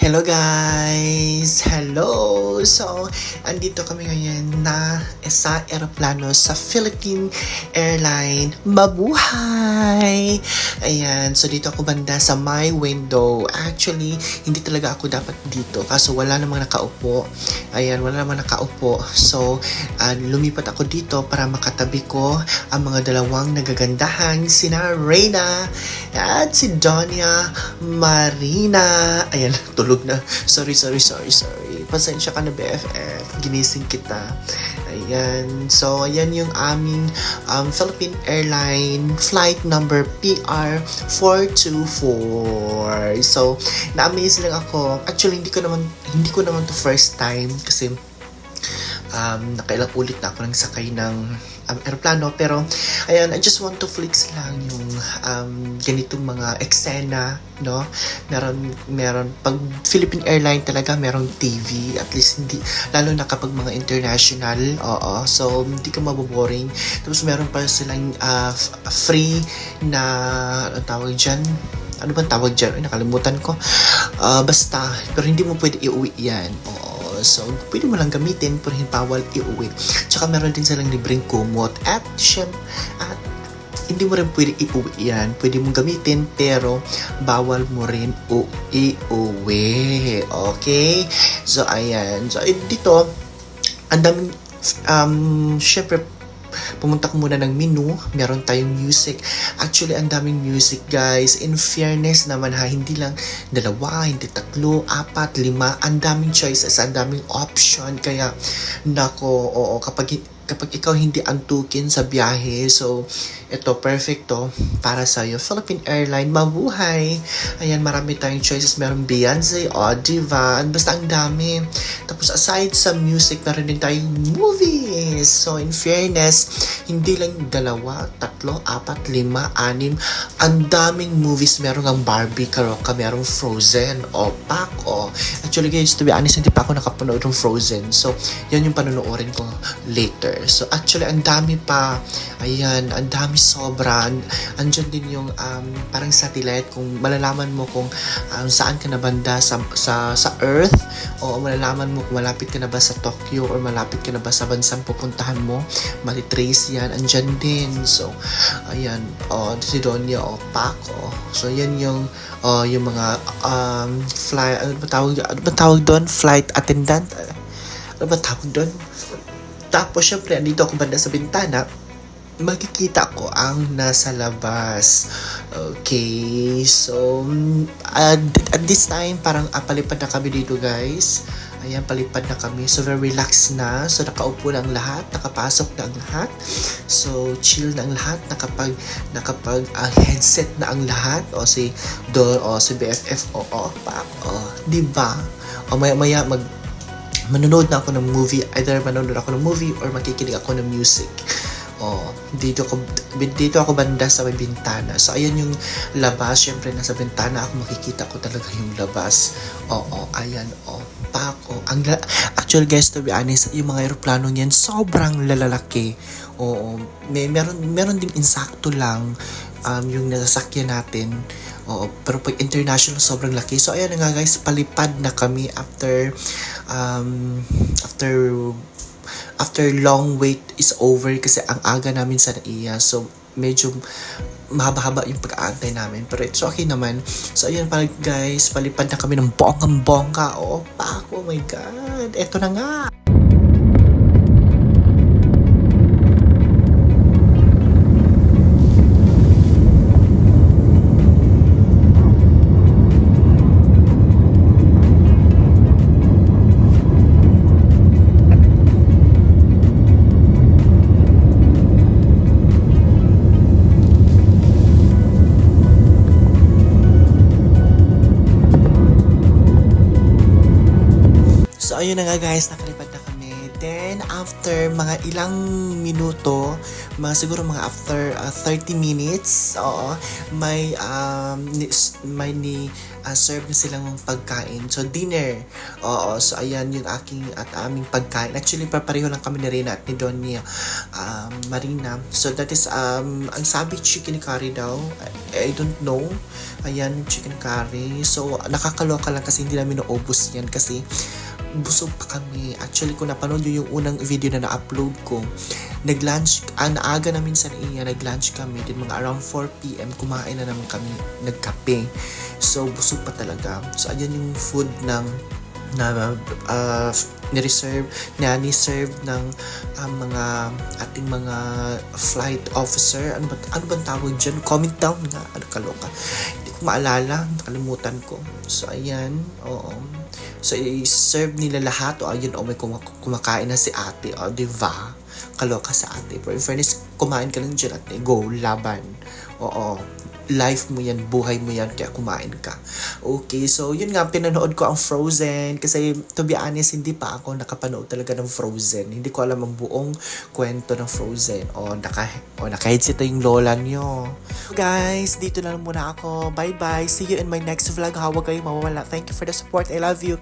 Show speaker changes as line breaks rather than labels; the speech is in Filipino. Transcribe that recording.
Hello guys! Hello! So, andito kami ngayon na sa aeroplano sa Philippine Airline. Mabuhay! Ayan, so dito ako banda sa my window. Actually, hindi talaga ako dapat dito kaso wala namang nakaupo. Ayan, wala namang nakaupo. So, ah, lumipat ako dito para makatabi ko ang mga dalawang nagagandahan, sina Reyna at si Donya Marina. Ayan, tulog na. Sorry, sorry, sorry, sorry. Pasensya ka na, BFF. Ginising kita. Ayan. So, ayan yung aming um, Philippine Airline flight number PR424. So, na-amaze lang ako. Actually, hindi ko naman, hindi ko naman to first time kasi um, nakailang ulit na ako nang sakay ng um, aeroplano. Pero, ayan, I just want to flex lang yung um, ganitong mga eksena, no? Meron, meron, pag Philippine Airline talaga, merong TV. At least, hindi, lalo na kapag mga international, oo. So, hindi ka maboboring. Tapos, meron pa silang uh, free na, ang tawag dyan, ano bang tawag dyan? Ay, nakalimutan ko. Ah, basta, pero hindi mo pwede iuwi yan. Oo. So, pwede mo lang gamitin, pero hindi bawal iuwi. Tsaka meron din silang libreng kumot. At, syem, at hindi mo rin pwede iuwi yan. Pwede mong gamitin, pero bawal mo rin iuwi. Okay? So, ayan. So, eh, dito, ang daming, um, syempre, pumunta ko muna ng menu, meron tayong music. Actually, ang daming music, guys. In fairness naman ha, hindi lang dalawa, hindi tatlo, apat, lima. Ang daming choices, ang daming option. Kaya, nako, oo, kapag kapag ikaw hindi antukin sa biyahe, so, ito, perfecto para sa'yo. Philippine Airline, mabuhay! Ayan, marami tayong choices. Meron Beyonce, o Diva, basta ang dami. Tapos, aside sa music, meron din tayong movies. So, in fairness, hindi lang dalawa, tatlo, apat, lima, anim. Ang daming movies. Meron ang Barbie, Karoka, merong Frozen, o Pac, o... Actually, guys, to be honest, hindi pa ako nakapanood ng Frozen. So, yan yung panonoorin ko later. So, actually, ang dami pa. Ayan, ang dami sobra. An- Andyan din yung um, parang satellite kung malalaman mo kung um, saan ka na banda sa, sa, sa Earth o malalaman mo kung malapit ka na ba sa Tokyo or malapit ka na ba sa bansang pupuntahan mo. Matitrace yan. Andyan din. So, ayan. O, si Donya o Paco. So, yan yung o yung mga um, fly, ano ba tawag, ano ba tawag doon? Flight attendant? Ano ba tawag doon? Tapos, syempre, andito ako banda sa bintana, makikita ko ang nasa labas. Okay, so, at, at this time, parang ah, palipad na kami dito, guys. Ayan, palipad na kami. So, very relaxed na. So, nakaupo na ang lahat. Nakapasok na ang lahat. So, chill na ang lahat. Nakapag, nakapag ah, headset na ang lahat. O si Dor, o si BFF, o, o, pa, o, di ba? O, maya, maya, mag, manonood na ako ng movie. Either manonood ako ng movie or makikinig ako ng music. Oh, dito ako dito ako banda sa may bintana. So ayan yung labas, syempre nasa bintana ako makikita ko talaga yung labas. Oo, ayan oh. Pako. Ang la- actual guys to be honest, yung mga eroplano niyan sobrang lalalaki. Oo, may meron meron din insakto lang um, yung nasasakyan natin. Oo, pero pag international sobrang laki. So ayan nga guys, palipad na kami after um, after after long wait is over kasi ang aga namin sa NAIA. So, medyo mahaba-haba yung pag-aantay namin. Pero it's okay naman. So, ayun pala guys, palipad na kami ng bonggang-bongga. Pak, oh my God. Eto na nga. So, ayun na nga guys, nakalipad na kami. Then, after mga ilang minuto, mga siguro mga after uh, 30 minutes, oo, may, um, ni, may ni, ah, serve na silang pagkain. So, dinner. Oo, so ayan yung aking at aming pagkain. Actually, papareho lang kami ni Reyna at ni Donya um, Marina. So, that is, um, ang sabi chicken curry daw. I, I don't know. Ayan, chicken curry. So, nakakaloka lang kasi hindi namin naubos yan kasi busog pa kami. Actually, kung napanood nyo yung unang video na na-upload ko, nag-lunch, ah, naaga namin sa iya, nag-lunch kami. Then mga around 4pm, kumain na naman kami, nagkape. So, busog pa talaga. So, ayan yung food ng na uh, ni-reserve, na ni-serve ng ah, mga ating mga flight officer. Ano ba, ano bang tawag dyan? Comment down nga. Ano kaloka. Maalala. Nakalimutan ko. So, ayan. Oo. So, i-serve nila lahat. O, ayun, o, may kuma- kumakain na si ate. O, di ba? Kaloka sa ate. Pero in fairness, kumain ka lang dyan at go, laban. Oo. Life mo yan, buhay mo yan, kaya kumain ka. Okay, so yun nga, pinanood ko ang Frozen. Kasi, to be honest, hindi pa ako nakapanood talaga ng Frozen. Hindi ko alam ang buong kwento ng Frozen. O, naka, o naka-headset na yung lola nyo. Guys, dito na lang muna ako. Bye-bye. See you in my next vlog. Hawag kayo mawawala. Thank you for the support. I love you.